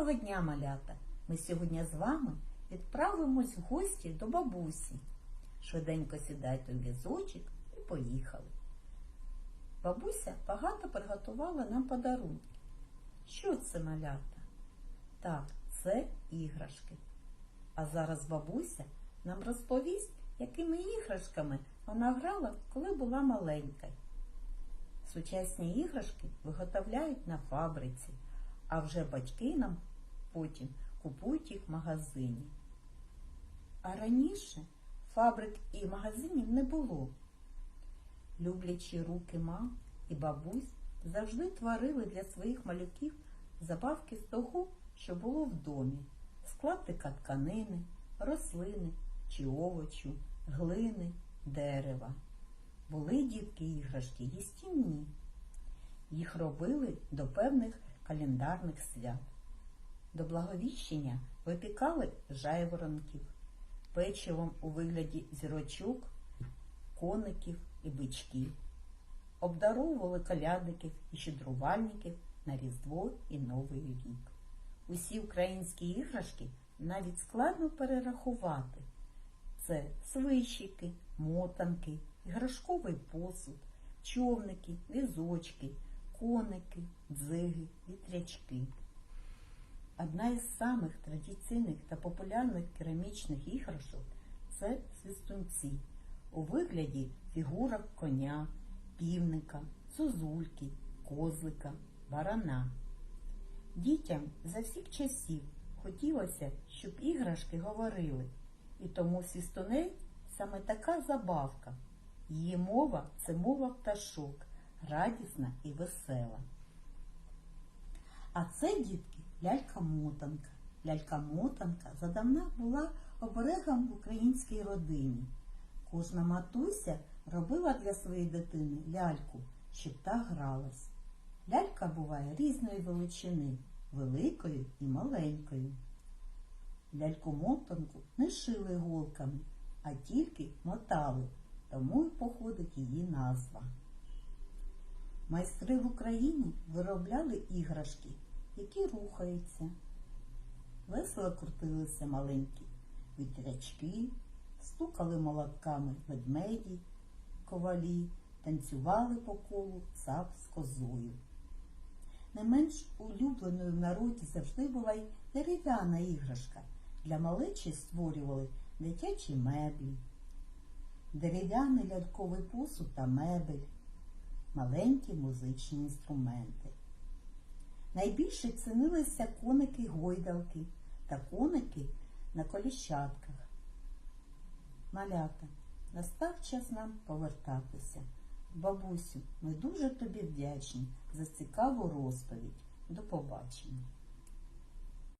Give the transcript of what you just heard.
Доброго дня, малята! Ми сьогодні з вами відправимось в гості до бабусі. Швиденько сідайте в візочок і поїхали. Бабуся багато приготувала нам подарунки. Що це малята? Так, це іграшки. А зараз бабуся нам розповість, якими іграшками вона грала, коли була маленька. Сучасні іграшки виготовляють на фабриці, а вже батьки нам потім купують їх в магазині. А раніше фабрик і магазинів не було. Люблячі руки мам і бабусь завжди творили для своїх малюків забавки з того, що було в домі, з клаптика тканини, рослини чи овочу, глини, дерева. Були дітки іграшки їстівні. Їх робили до певних календарних свят. До благовіщення випікали жайворонків, печивом у вигляді зірочок, коників і бичків. Обдаровували колядників і щедрувальників на Різдво і Новий рік. Усі українські іграшки навіть складно перерахувати. Це свищики, мотанки, іграшковий посуд, човники, візочки, коники, дзиги, вітрячки. Одна із самих традиційних та популярних керамічних іграшок це свистунці у вигляді фігурок коня, півника, зозульки, козлика, барана. Дітям за всіх часів хотілося, щоб іграшки говорили, і тому свістунець саме така забавка. Її мова це мова пташок, радісна і весела. А це, дітки, лялька-мотанка. Лялька-мотанка задавна була оберегом в українській родині. Кожна матуся робила для своєї дитини ляльку, щоб та гралась. Лялька буває різної величини, великою і маленькою. Ляльку-мотанку не шили голками, а тільки мотали, тому й походить її назва. Майстри в Україні виробляли іграшки, які рухаються. Весело крутилися маленькі вітрячки, стукали молотками ведмеді, ковалі, танцювали по колу цап з козою. Не менш улюбленою в народі завжди була й дерев'яна іграшка. Для малечі створювали дитячі меблі, дерев'яний ляльковий посуд та мебель, маленькі музичні інструменти. Найбільше цінилися коники гойдалки та коники на коліщатках. Малята, настав час нам повертатися. Бабусю, ми дуже тобі вдячні за цікаву розповідь. До побачення.